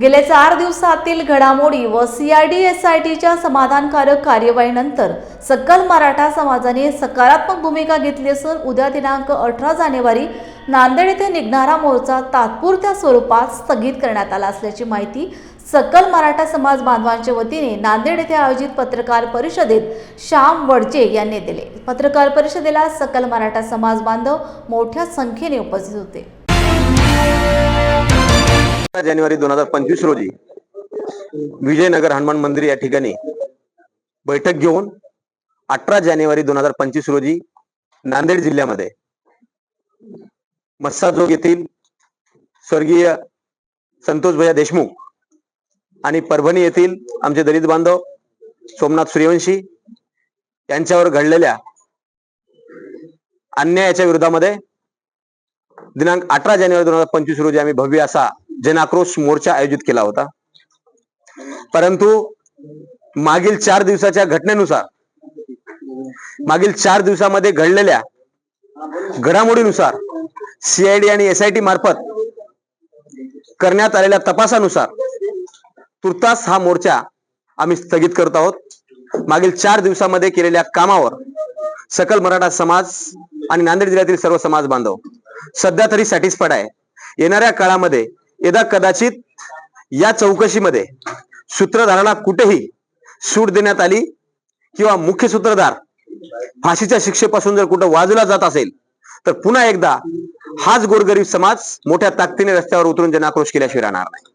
गेल्या चार दिवसातील घडामोडी व सीआयडी एसआयटीच्या समाधानकारक कार्यवाहीनंतर सकल मराठा समाजाने सकारात्मक भूमिका घेतली असून उद्या दिनांक अठरा जानेवारी नांदेड येथे निघणारा मोर्चा तात्पुरत्या स्वरूपात स्थगित करण्यात आला असल्याची माहिती सकल मराठा समाज बांधवांच्या वतीने नांदेड येथे आयोजित पत्रकार परिषदेत श्याम वडचे यांनी दिले. पत्रकार परिषदेला सकल मराठा समाज बांधव मोठ्या संख्येने उपस्थित होते. जानेवारी दोन हजार पंचवीस रोजी विजयनगर हनुमान मंदिर या ठिकाणी बैठक घेऊन अठरा जानेवारी दोन हजार पंचवीस रोजी नांदेड जिल्ह्यामध्ये मस्साजोग येथील स्वर्गीय संतोष भैया देशमुख आणि परभणी येथील आमचे दलित बांधव सोमनाथ सूर्यवंशी यांच्यावर घडलेल्या अन्यायाच्या विरोधामध्ये दिनांक अठरा जानेवारी दोन हजार पंचवीस रोजी आम्ही भव्य असा जनाक्रोश मोर्चा आयोजित केला होता. परंतु मागील चार दिवसाच्या घटनेनुसार मागील चार दिवसामध्ये घडलेल्या घडामोडीनुसार सीआयडी आणि एसआयटी मार्फत करण्यात आलेल्या तपासानुसार तुर्तास हा मोर्चा आम्ही स्थगित करत आहोत. मागील चार दिवसामध्ये केलेल्या कामावर सकल मराठा समाज आणि नांदेड जिल्ह्यातील सर्व समाज बांधव सध्या तरी सॅटिस्फाईड आहे. येणाऱ्या काळामध्ये यदा कदाचित या चौकशीमध्ये सूत्रधाराला कुठेही सूट देण्यात आली किंवा मुख्य सूत्रधार फाशीच्या शिक्षेपासून जर कुठं वाजवला जात असेल तर पुन्हा एकदा हाच गोरगरीब समाज मोठ्या ताकदीने रस्त्यावर उतरून जनाक्रोश केल्याशिवाय राहणार नाही.